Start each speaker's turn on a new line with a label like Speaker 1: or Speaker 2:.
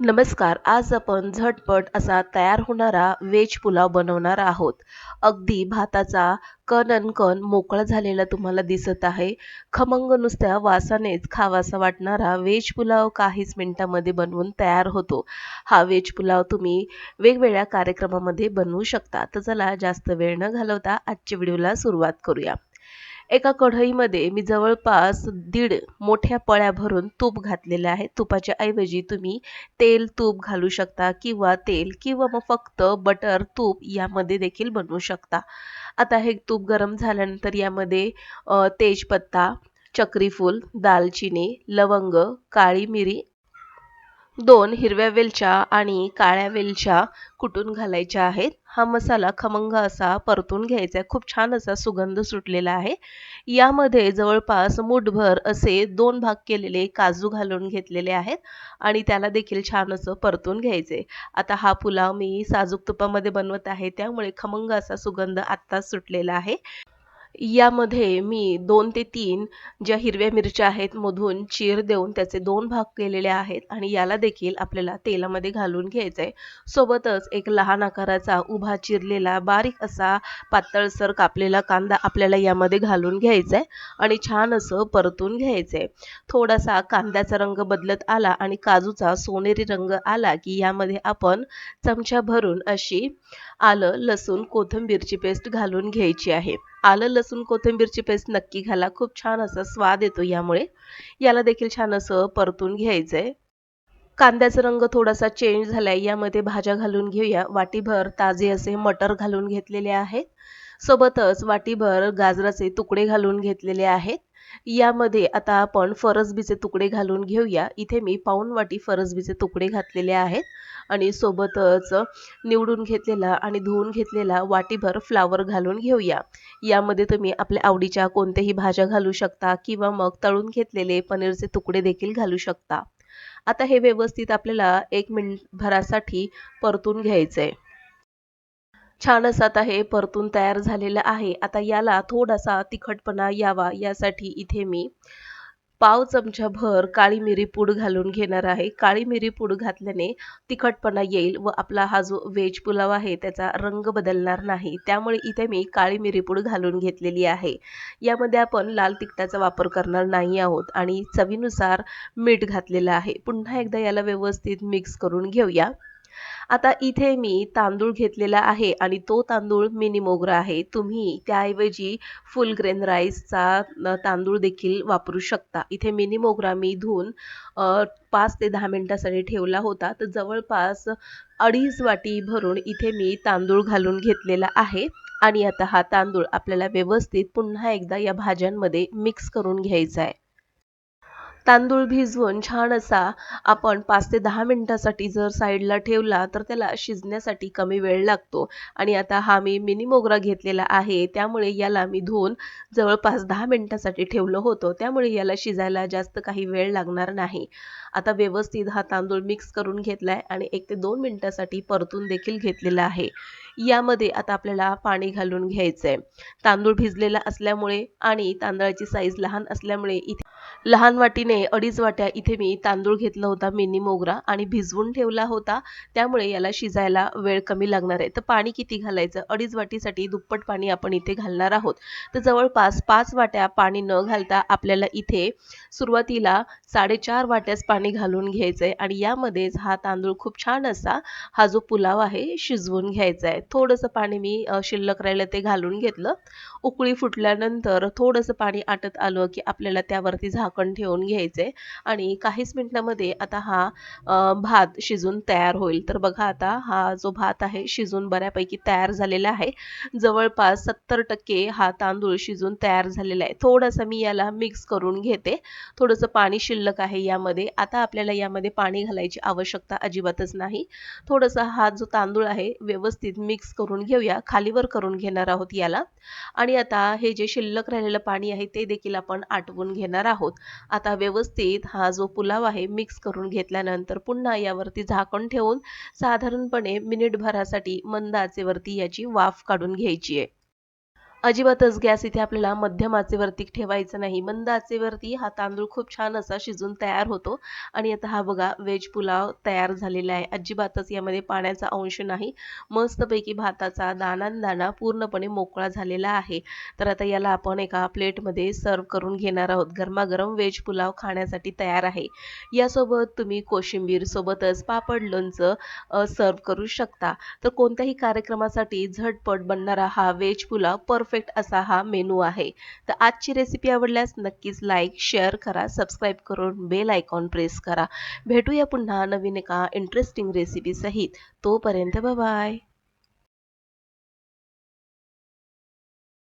Speaker 1: नमस्कार आज आपण झटपट असा तयार होणारा व्हेज पुलाव बनवणार आहोत. अगदी भाताचा कण अन कण मोकळा झालेला तुम्हाला दिसत आहे. खमंग नुसत्या वासानेच खावासा वाटणारा व्हेज पुलाव काहीच मिनिटामध्ये बनवून तयार होतो. हा व्हेज पुलाव तुम्ही वेगवेगळ्या कार्यक्रमामध्ये बनवू शकता. तर चला जास्त वेळ न घालवता आजच्या व्हिडिओला सुरुवात करूया. एका कढईमध्ये मी जवळपास दीड मोठ्या पळ्या भरून तूप घातलेले आहे. तुपाच्या ऐवजी तुम्ही तेल तूप घालू शकता किंवा तेल किंवा मग फक्त बटर तूप यामध्ये देखील बनवू शकता. आता हे तूप गरम झाल्यानंतर यामध्ये तेजपत्ता चक्रीफूल दालचिनी लवंग काळी मिरी दोन हिरव्या वेलच्या आणि काळ्या वेलच्या कुटून घालायच्या आहेत. हा मसाला खमंग असा परतून घ्यायचा आहे. खूप छान असा सुगंध सुटलेला आहे. यामध्ये जवळपास मुठभर असे दोन भाग केलेले काजू घालून घेतलेले आहेत आणि त्याला देखील छान असं परतून घ्यायचे आता हा पुलाव मी साजूक तुपामध्ये बनवत आहे. त्यामुळे खमंग असा सुगंध आत्ताच सुटलेला आहे. यामध्ये मी दोन ते तीन ज्या हिरव्या मिरच्या आहेत मधून चीर देऊन त्याचे दोन भाग केलेले आहेत आणि याला देखील आपल्याला तेलामध्ये घालून घ्यायचं आहे सोबतच एक लहान आकाराचा उभा चिरलेला बारीक असा पातळसर कापलेला कांदा आपल्याला यामध्ये घालून घ्यायचा आहे आणि छान असं परतून घ्यायचं आहे थोडासा कांद्याचा रंग बदलत आला आणि काजूचा सोनेरी रंग आला की यामध्ये आपण चमचा भरून अशी आलं लसूण कोथिंबीरची पेस्ट घालून घ्यायची आहे. आलं लसूण कोथिंबीरची पेस्ट नक्की घाला. खूप छान असा स्वाद येतो यामुळे. याला देखील छान असं परतून घ्यायचं आहे कांद्याचा रंग थोडासा चेंज झालाय. यामध्ये भाज्या घालून घेऊया. वाटीभर ताजे असे मटर घालून घेतलेले आहेत. सोबतच वाटीभर गाजराचे तुकडे घालून घेतलेले आहेत. यामध्ये आता आपण फरसबीचे तुकडे घालून घेऊया. इथे मी पाऊन वाटी फरसबीचे तुकडे घातलेले आहेत. आणि सोबतच निवडून घेतलेला आणि धुवून घेतलेला वाटीभर फ्लावर घालून घेऊया. यामध्ये तुम्ही आपल्या आवडीच्या कोणत्याही भाज्या घालू शकता किंवा मग तळून घेतलेले पनीरचे तुकडे देखील घालू शकता. आता हे व्यवस्थित आपल्याला एक मिनिट भरासाठी परतून घ्यायचं आहे छान असं आता हे परतून तयार झालेलं आहे. आता याला थोडासा तिखटपणा यावा यासाठी इथे मी पाव चमच्याभर काळी मिरी पूड घालून घेणार आहे. काळी मिरी पूड घातल्याने तिखटपणा येईल व आपला हा जो व्हेज पुलाव आहे त्याचा रंग बदलणार नाही. त्यामुळे इथे मी काळी मिरी पूड घालून घेतलेली आहे. यामध्ये आपण लाल तिखटाचा वापर करणार नाही आहोत आणि चवीनुसार मीठ घातलेलं आहे. पुन्हा एकदा याला व्यवस्थित मिक्स करून घेऊया. आता इथे मी तांदूळ घेतलेला आहे आणि तो तांदूळ मिनी मोगरा आहे. तुम्ही त्याऐवजी फुल ग्रेन राईसचा तांदूळ देखील वापरू शकता. इथे मिनी मोगरा मी धुवून पाच ते दहा मिनटासाठी ठेवला होता. तर जवळपास अडीच वाटी भरून इथे मी तांदूळ घालून घेतलेला आहे. आणि आता हा तांदूळ आपल्याला व्यवस्थित पुन्हा एकदा या भाज्यांमध्ये मिक्स करून घ्यायचा आहे. तांदूळ भिजवून छान असा आपण पाच ते दहा मिनटासाठी जर साईडला ठेवला तर त्याला शिजण्यासाठी कमी वेळ लागतो. आणि आता हा मी मिनी मोगरा घेतलेला आहे त्यामुळे याला मी धुवून जवळपास दहा मिनटासाठी ठेवलं होतं. त्यामुळे याला शिजायला जास्त काही वेळ लागणार नाही. आता व्यवस्थित हा तांदूळ मिक्स करून घेतलाय आणि एक ते दोन मिनटासाठी परतून देखील घेतलेला आहे. यामध्ये आता आपल्याला पाणी घालून घ्यायचं आहे तांदूळ भिजलेला असल्यामुळे आणि तांदळाची साईज लहान असल्यामुळे इथे लहान वाटीने अडीच वाट्या इथे मी तांदूळ घेतला होता मिनी मोगरा आणि भिजवून ठेवला होता. त्यामुळे याला शिजायला वेळ कमी लागणार आहे. तर पाणी किती घालायचं? अडीच वाटीसाठी दुप्पट पाणी आपण इथे घालणार आहोत. तर जवळपास पाच वाट्या पाणी न घालता आपल्याला इथे सुरुवातीला साडेचार वाट्यास पाणी घालून घ्यायचं आहे आणि यामध्येच हा तांदूळ खूप छान असा हा जो पुलाव आहे शिजवून घ्यायचा आहे थोडंसं पाणी मी शिल्लक राहिलं ते घालून घेतलं. उकळी फुटल्यानंतर थोडंसं पाणी आटत आलं की आपल्याला त्यावरती झाक झाकण ठेवून घ्यायचे. आणि काहीच मिनटामध्ये आता हा भात शिजून तयार होईल. तर बघा आता हा जो भात आहे शिजून बऱ्यापैकी तयार झालेला आहे. जवळपास सत्तर टक्के हा तांदूळ शिजून तयार झालेला आहे. थोडंसं मी याला मिक्स करून घेते. थोडंसं पाणी शिल्लक आहे यामध्ये. आता आपल्याला यामध्ये पाणी घालायची आवश्यकता अजिबातच नाही. थोडंसं हा जो तांदूळ आहे व्यवस्थित मिक्स करून घेऊया. खालीवर करून घेणार आहोत याला. आणि आता हे जे शिल्लक राहिलेलं पाणी आहे ते देखील आपण आटवून घेणार आहोत. आता व्यवस्थित हा जो पुलाव आहे मिक्स करून घेतल्यानंतर पुन्हा यावरती झाकण ठेवून साधारणपणे मिनिटभरासाठी मंद आचेवरती याची वाफ काढून घ्यायची आहे. अजिबातच गॅस इथे आपल्याला मध्यम आचेवरती ठेवायचा नाही. मंद आचेवरती हा तांदूळ खूप छान असा शिजून तयार होतो. आणि आता हा बघा व्हेज पुलाव तयार झालेला आहे. अजिबातच यामध्ये पाण्याचा अंश नाही. मस्तपैकी भाताचा दाना दाना पूर्णपणे मोकळा झालेला आहे. तर आता याला आपण एका प्लेटमध्ये सर्व करून घेणार आहोत. गरमागरम व्हेज पुलाव खाण्यासाठी तयार आहे. यासोबत तुम्ही कोशिंबीर सोबतच पापड लोणचं सर्व करू शकता. तर कोणत्याही कार्यक्रमासाठी झटपट बनणारा हा व्हेज पुलाव परफेक्ट असा हा मेनू आहे. तर आजची रेसिपी आवडल्यास नक्कीच लाईक शेअर करा सबस्क्राईब करून बेल आयकॉन प्रेस करा. भेटूया पुन्हा नवीन एका इंटरेस्टिंग रेसिपी सहित. तोपर्यंत बाय